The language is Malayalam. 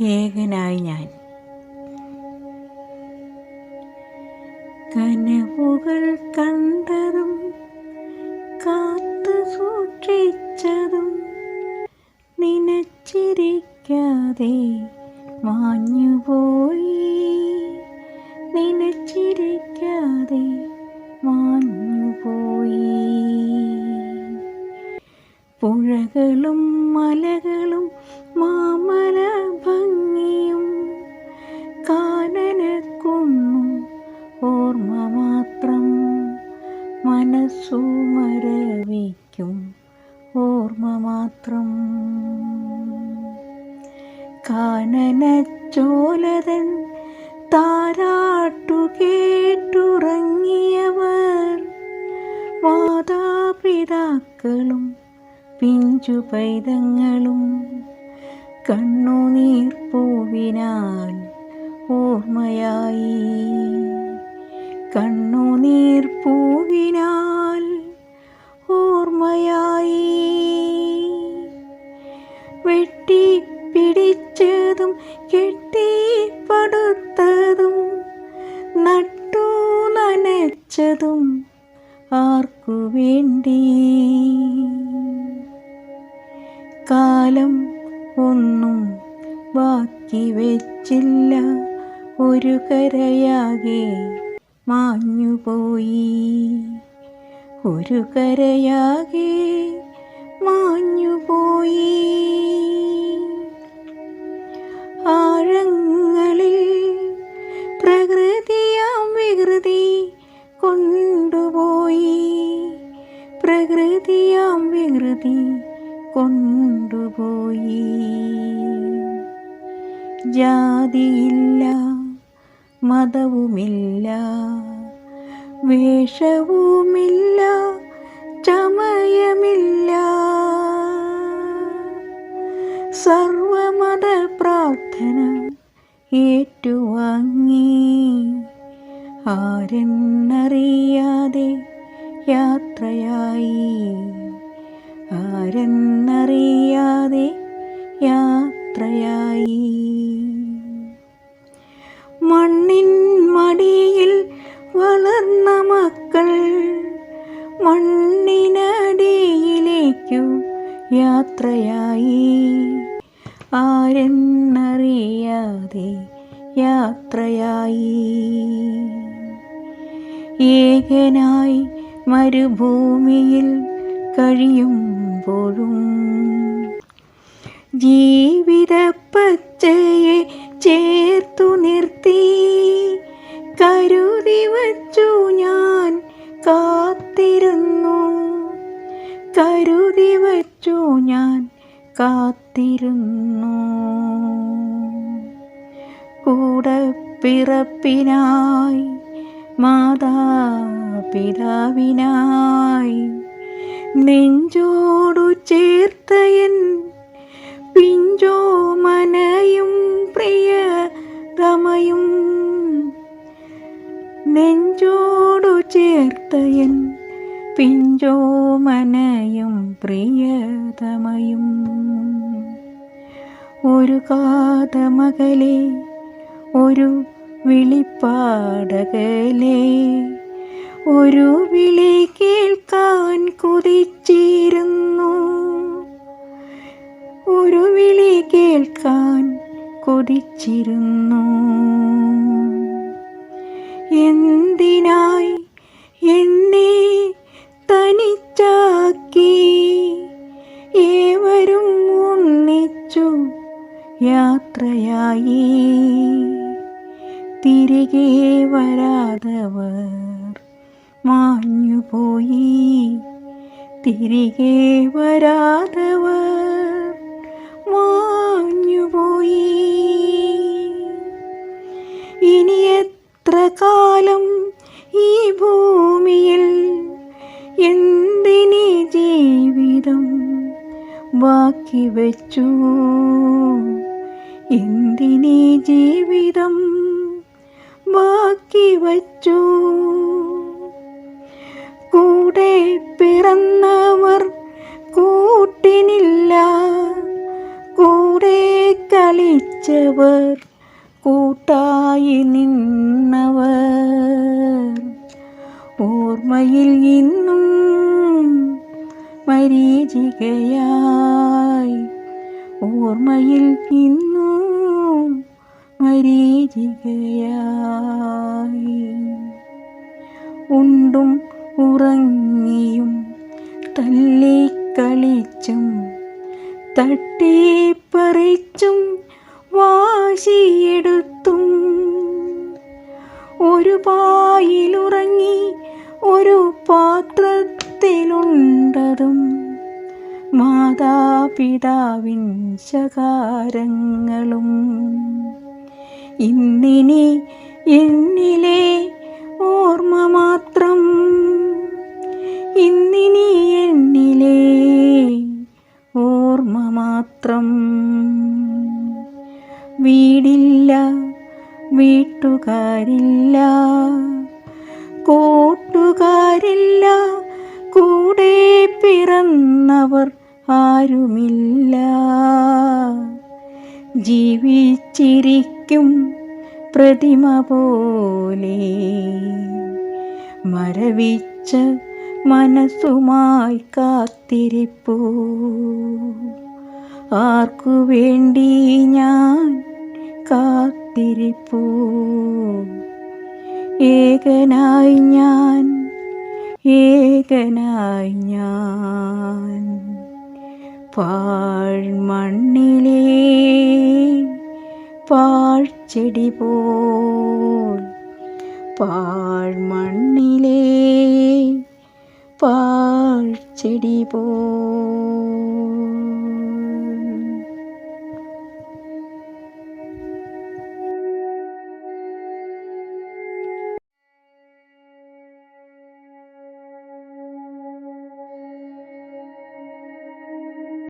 ഏകനായി ഞാൻ. കനവുകൾ കണ്ടതും കാത്തു സൂക്ഷിച്ചതും നനച്ചിരിക്കാതെ മാഞ്ഞുപോയി. നനച്ചിരിക്കാതെ മാഞ്ഞുപോയി. പുഴകളും മലകളും മാമല മനസ്സു ഓർമ്മ മാത്രം. കാനനച്ചോലതൻ താരാട്ടു കേട്ടുറങ്ങിയവർ മാതാപിതാക്കളും പിഞ്ചു പൈതങ്ങളും കണ്ണുനീർ പൂവിനാൽ ഓർമ്മയായി. കണ്ണുനീർ നനച്ചതും ആർക്കു വേണ്ടി? കാലം ഒന്നും ബാക്കി വെച്ചില്ല ഒരു കരയാകെ മാഞ്ഞുപോയി. ഒരു കരയാകെ മാഞ്ഞുപോയി. ആഴങ്ങളിൽ ജാതിയില്ല മതവുമില്ല വേഷവുമില്ല ചമയമില്ല. സർവമത പ്രാർത്ഥന ഏറ്റുവാങ്ങി ആരെന്നറിയാതെ യാത്രയായി ആരെന്നറിയാതെ യാത്രയായി. ആരെന്നറിയാതെ യാത്രയായി. ഏകനായി മരുഭൂമിയിൽ കഴിയുമ്പോഴും ജീവിത പച്ചയെ ചേർത്തു നിർത്തി. കരുതി വച്ചു ഞാൻ കാത്തിരുന്നു. കരുതി വച്ചു ഞാൻ കാത്തിരുന്നു. കൂടെ പിറപ്പിനായി മാതാപിതാവിനായി നെഞ്ചോടു ചേർത്തയൻ പിഞ്ചോ മനയും പ്രിയ തമയും നെഞ്ചോടു ചേർത്തയൻ പിഞ്ചോ മനയും പ്രിയതമയും ഒരു കാതമകലെ ഒരു വിളിപ്പാടകലെ ഒരു വിളി കേൾക്കാൻ കൊതിച്ചിരുന്നു. ഒരു വിളി കേൾക്കാൻ കൊതിച്ചിരുന്നു. തിരികെ വരാതവർ മാഞ്ഞുപോയി. തിരികെ വരാതവർ മാഞ്ഞുപോയി. ഇനി എത്ര കാലം ഈ ഭൂമിയിൽ എന്തിനി ജീവിതം ബാക്കി വെച്ചു? എന്തിനി ജീവിതം ബാക്കി വച്ചു? കൂടെ പിറന്നവർ കൂട്ടിനില്ല. കൂടെ കളിച്ചവർ കൂട്ടായി നിന്നവർ. ഓർമ്മയിൽ ഇന്നും മരീചികയായി. ഓർമ്മയിൽ ഇന്നും മരീചികയായി ഉണ്ടും ഉറങ്ങിയും തല്ലിക്കളിച്ചും തട്ടിപ്പറിച്ചും വാശിയെടുത്തും ഒരു പായിലുറങ്ങി ഒരു പാത്രത്തിലുണ്ടതും മാതാപിതാവിൻ ശകാരങ്ങളും. ഇന്നിനി എന്നിലെ ഓർമ്മ മാത്രം. ഇന്നിനി എന്നിലെ ഓർമ്മ മാത്രം. വീടില്ല വീട്ടുകാരില്ല കൂട്ടുകാരില്ല കൂടെ പിറന്നവർ ആരുമില്ല. ജീവിച്ചിരിക്കും പ്രതിമ പോലെ. മരവിച്ച മനസ്സുമായി കാത്തിരിപ്പൂ. ആർക്കു വേണ്ടി ഞാൻ കാത്തിരിപ്പൂ? ഏകനായി ഞാൻ ഏകനായി ഞാൻ പാഴ്മണ്ണിലേ പാഴ്ചെടി പോൽ പാഴ്മണ്ണിലേ പാഴ്ചെടി പോൽ.